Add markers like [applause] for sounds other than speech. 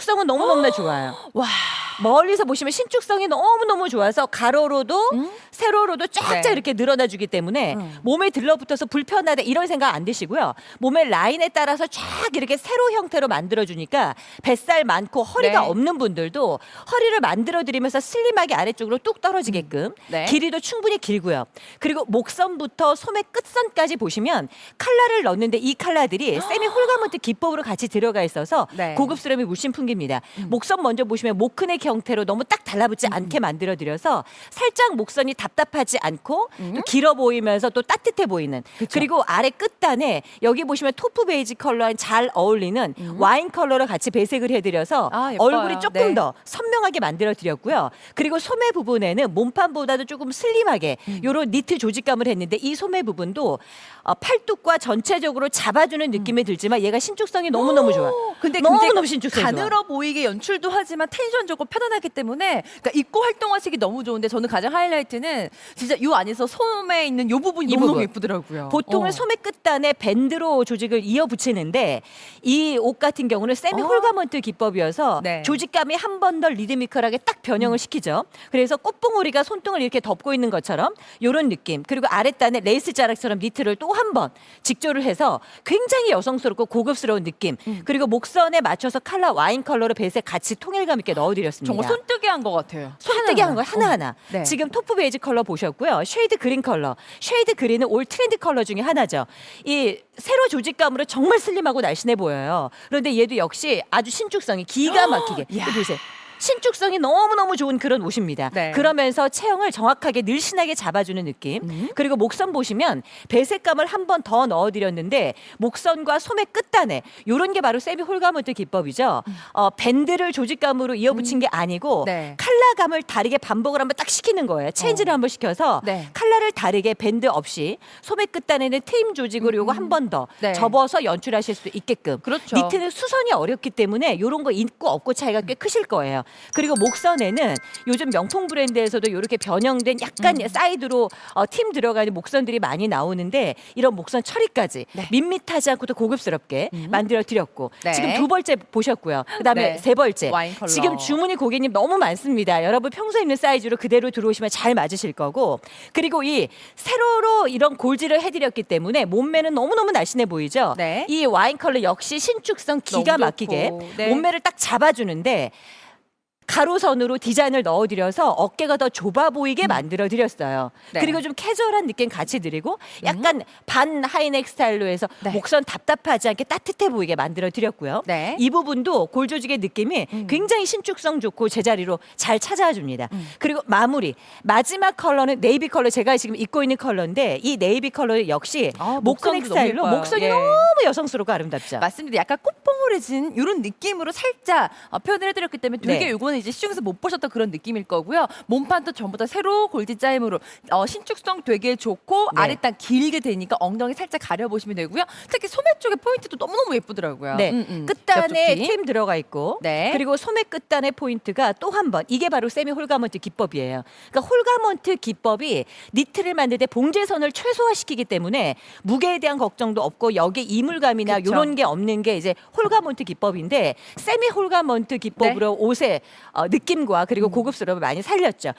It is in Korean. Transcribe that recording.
신축성은 너무너무나 좋아요. [gasps] 와. 멀리서 보시면 신축성이 너무너무 좋아서 가로로도 음? 세로로도 쫙쫙 네. 이렇게 늘어나 주기 때문에 음. 몸에 들러붙어서 불편하다 이런 생각 안 드시고요. 몸의 라인에 따라서 쫙 이렇게 세로 형태로 만들어 주니까 뱃살 많고 허리가 네. 없는 분들도 허리를 만들어 드리면서 슬림하게 아래쪽으로 뚝 떨어지게끔 네. 길이도 충분히 길고요. 그리고 목선부터 소매 끝선까지 보시면 칼라를 넣는데 이 칼라들이 [gasps] 세미 홀가먼트 기법으로 같이 들어가 있어서 네. 고급스러움이 물씬 풍깁니다. 목선 먼저 보시면 목큰의 형태로 너무 딱 달라붙지 않게 만들어 드려서 살짝 목선이 답답하지 않고 또 길어 보이면서 또 따뜻해 보이는 그리고 아래 끝단에 여기 보시면 토프 베이지 컬러에 잘 어울리는 와인 컬러를 같이 배색을 해드려서 아, 예뻐요. 얼굴이 조금 네. 더 선명하게 만들어 드렸고요. 그리고 소매 부분에는 몸판보다도 조금 슬림하게 음. 요런 니트 조직감을 했는데 이 소매 부분도 어, 팔뚝과 전체적으로 잡아주는 느낌이 들지만 얘가 신축성이 너무너무 좋아. 음. 근데 너무너무 신축성이 좋아. 가늘어 보이게 연출도 하지만 텐션 좋고 편안하기 때문에 그러니까 입고 활동하시기 너무 좋은데 저는 가장 하이라이트는 진짜 요 안에서 소매 있는 요 부분이 이 너무 부분. 예쁘더라고요. 보통은 어. 소매 끝단에 밴드로 조직을 이어 붙이는데 이 옷 같은 경우는 세미 어. 홀가먼트 기법이어서 네. 음. 조직감이 한 번 더 리드미컬하게 딱 변형을 시키죠. 그래서 꽃봉오리가 손등을 이렇게 덮고 있는 것처럼 이런 느낌. 그리고 아랫단에 레이스 자락처럼 니트를 또 한 번 직조를 해서 굉장히 여성스럽고 고급스러운 느낌. 음. 그리고 목선에 맞춰서 칼라 와인 컬러로 배색 같이 통일감 있게 넣어드렸습니다. 정말 손뜨개 한것 같아요. 손뜨기 한거 하나하나. 어. 네. 지금 토프 베이지 컬러 보셨고요. 쉐이드 그린 컬러. 쉐이드 그린은 올 트렌드 컬러 중에 하나죠. 이 세로 조직감으로 정말 슬림하고 날씬해 보여요. 그런데 얘도 역시 아주 신축성이 기가 막히게. 이야. 이거 보세요. 신축성이 너무너무 좋은 그런 옷입니다. 네. 그러면서 체형을 정확하게 늘씬하게 잡아주는 느낌. 음. 그리고 목선 보시면 배색감을 한 번 더 넣어드렸는데 목선과 소매 끝단에 이런 게 바로 세미 홀가먼트 기법이죠. 어, 밴드를 조직감으로 이어붙인 게 아니고 음. 네. 칼라감을 다르게 반복을 한번 딱 시키는 거예요. 체인지를 한번 시켜서 네. 칼라를 다르게 밴드 없이 소매 끝단에는 트임 조직으로 요거 한 번더 네. 접어서 연출하실 수 있게끔. 그렇죠. 니트는 수선이 어렵기 때문에 요런 거 있고 없고 차이가 꽤 크실 거예요. 그리고 목선에는 요즘 명품 브랜드에서도 이렇게 변형된 약간 음. 사이드로 어, 팀 들어가는 목선들이 많이 나오는데 이런 목선 처리까지 네. 밋밋하지 않고 또 고급스럽게 만들어 드렸고 네. 지금 두 번째 보셨고요. 그다음에 네. 세 번째 와인 컬러. 지금 주문이 고객님 너무 많습니다. 여러분 평소에 입는 사이즈로 그대로 들어오시면 잘 맞으실 거고 그리고 이 세로로 이런 골지를 해드렸기 때문에 몸매는 너무너무 날씬해 보이죠. 네. 이 와인 컬러 역시 신축성 기가 막히게. 네. 몸매를 딱 잡아주는데 가로선으로 디자인을 넣어드려서 어깨가 더 좁아 보이게 만들어 드렸어요. 네. 그리고 좀 캐주얼한 느낌 같이 드리고 약간 반 하이넥 스타일로 해서 네. 목선 답답하지 않게 따뜻해 보이게 만들어 드렸고요. 네. 이 부분도 골 조직의 느낌이 음. 굉장히 신축성 좋고 제자리로 잘 찾아와 줍니다. 그리고 마무리 마지막 컬러는 네이비 컬러 제가 지금 입고 있는 컬러인데 이 네이비 컬러 역시 아, 목선도 스타일로. 목선이 예. 너무 여성스럽고 아름답죠. 맞습니다. 약간 꽃봉오래진 이런 느낌으로 살짝 어, 표현을 해드렸기 때문에 되게 네. 이거는 이제 시중에서 못 보셨던 그런 느낌일 거고요. 몸판도 전부 다 세로 골드 짜임으로 어, 신축성 되게 좋고 네. 아랫단 길게 되니까 엉덩이 살짝 가려보시면 되고요. 특히 소매 쪽에 포인트도 너무너무 예쁘더라고요. 네, 음, 음. 끝단에 옆쪽이. 팀 들어가 있고, 네. 그리고 소매 끝단의 포인트가 또 한 번 이게 바로 세미 홀가먼트 기법이에요. 그러니까 홀가먼트 기법이 니트를 만들 때 봉제선을 최소화시키기 때문에 무게에 대한 걱정도 없고 여기 이물감이나 그쵸. 이런 게 없는 게 이제 홀가먼트 기법인데 세미 홀가먼트 기법으로 옷의 어, 느낌과 그리고 고급스러움을 많이 살렸죠.